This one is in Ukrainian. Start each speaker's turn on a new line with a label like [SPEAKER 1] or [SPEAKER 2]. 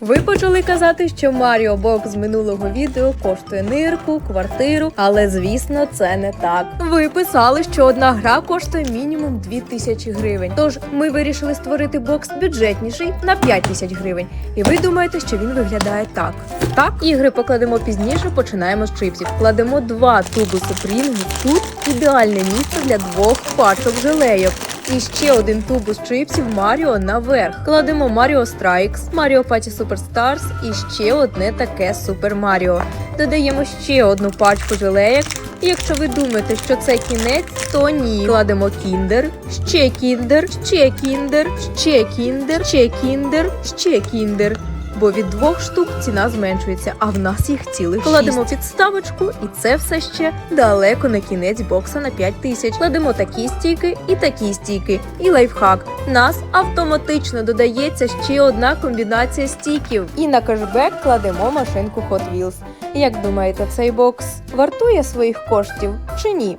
[SPEAKER 1] Ви почали казати, що Маріо Бокс з минулого відео коштує нирку, квартиру, але звісно, це не так. Ви писали, що одна гра коштує мінімум 2000 гривень. Тож ми вирішили створити бокс бюджетніший на 5000 гривень. І ви думаєте, що він виглядає так. Так, ігри покладемо пізніше. Починаємо з чипсів. Кладемо два тубуси Прінгу. Тут ідеальне місце для двох пачок желейок. І ще один тубус чипсів Маріо наверх. Кладемо Маріо Страйкс, Маріо Паті Суперстарс і ще одне таке Супер Маріо. Додаємо ще одну пачку желеєк. І якщо ви думаєте, що це кінець, то ні. Кладемо кіндер, ще кіндер, ще кіндер, ще кіндер, ще кіндер, ще кіндер. Бо від двох штук ціна зменшується, а в нас їх цілих Кладемо підставочку, і це все ще далеко не кінець бокса на 5 тисяч. Кладемо такі стійки і такі стійки. І лайфхак. Нас автоматично додається ще одна комбінація стійків. І на кешбек кладемо машинку Hot Wheels. Як думаєте, цей бокс вартує своїх коштів чи ні?